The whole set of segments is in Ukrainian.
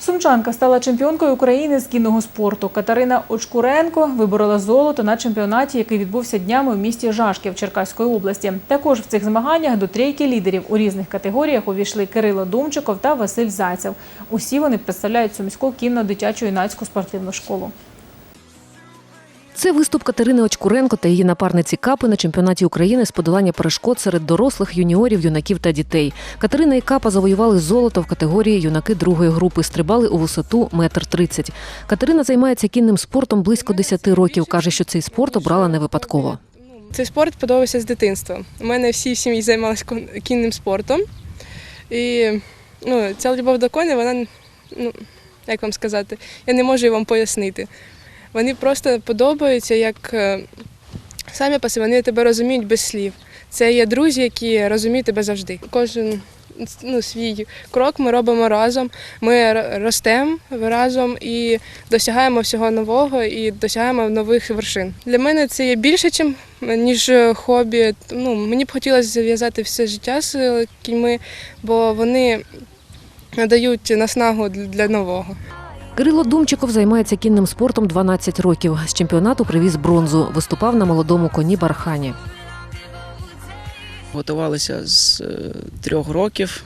Сумчанка стала чемпіонкою України з кінного спорту. Катерина Очкуренко виборола золото на чемпіонаті, який відбувся днями в місті Жашків Черкаської області. Також в цих змаганнях до трійки лідерів у різних категоріях увійшли Кирило Думчиков та Василь Зайцев. Усі вони представляють Сумську кінно-дитячу юнацьку спортивну школу. Це виступ Катерини Очкуренко та її напарниці Капи на чемпіонаті України з подолання перешкод серед дорослих, юніорів, юнаків та дітей. Катерина і Капа завоювали золото в категорії юнаки другої групи, стрибали у висоту метр тридцять. Катерина займається кінним спортом близько 10 років. каже, що цей спорт обрала не випадково. Цей спорт подобався з дитинства. У мене всі в сім'ї займалися кінним спортом. І ну, ця любов до коней, вона, ну, як вам сказати, я не можу її вам пояснити. Вони просто подобаються, як е, самі по собі, вони тебе розуміють без слів. Це є друзі, які розуміють тебе завжди. Кожен ну, свій крок ми робимо разом. Ми ростемо разом і досягаємо всього нового і досягаємо нових вершин. Для мене це є більше, чим ніж хобі. Ну, мені б хотілося зав'язати все життя з е, кіньми, бо вони надають наснагу для нового. Кирило Думчиков займається кінним спортом 12 років. З чемпіонату привіз бронзу. Виступав на молодому коні Бархані. Готувалися з е, трьох років,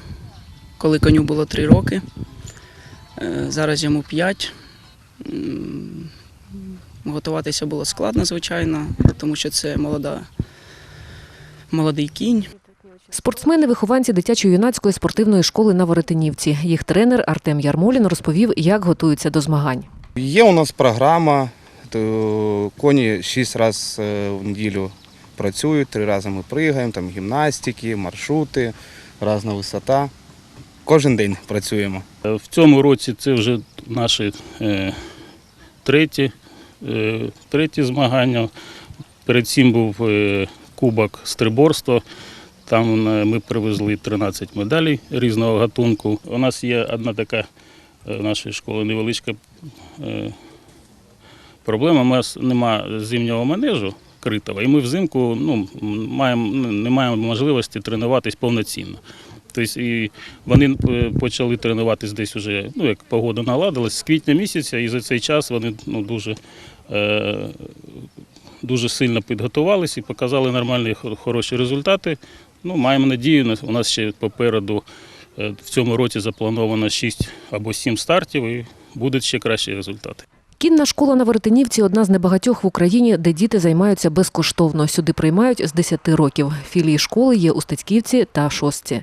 коли коню було три роки. Е, Зараз йому п'ять. Готуватися було складно, звичайно, тому що це молода, молодий кінь. Спортсмени, вихованці дитячо-юнацької спортивної школи на Веретенівці. Їх тренер Артем Ярмолін розповів, як готуються до змагань. Є у нас програма, коні шість разів е, в неділю працюють, три рази ми пригаємо, там гімнастики, маршрути, різна висота. Кожен день працюємо. В цьому році це вже наші е, треті, е, треті змагання. Перед цим був е, кубок стриборства. Там е, ми привезли 13 медалей різного гатунку. У нас є одна така е, в нашій школі невеличка е, проблема. У нас немає зимнього манежу критого, і ми взимку ну, маємо, не маємо можливості тренуватись повноцінно. Тобто і вони почали тренуватись десь уже, ну як погода наладилась, з квітня місяця, і за цей час вони ну, дуже, е, дуже сильно підготувалися і показали нормальні хороші результати. Ну, маємо надію, у нас ще попереду е, в цьому році заплановано 6 або 7 стартів і будуть ще кращі результати. Кінна школа на Веретенівці одна з небагатьох в Україні, де діти займаються безкоштовно. Сюди приймають з 10 років. Філії школи є у Стецьківці та Шостці.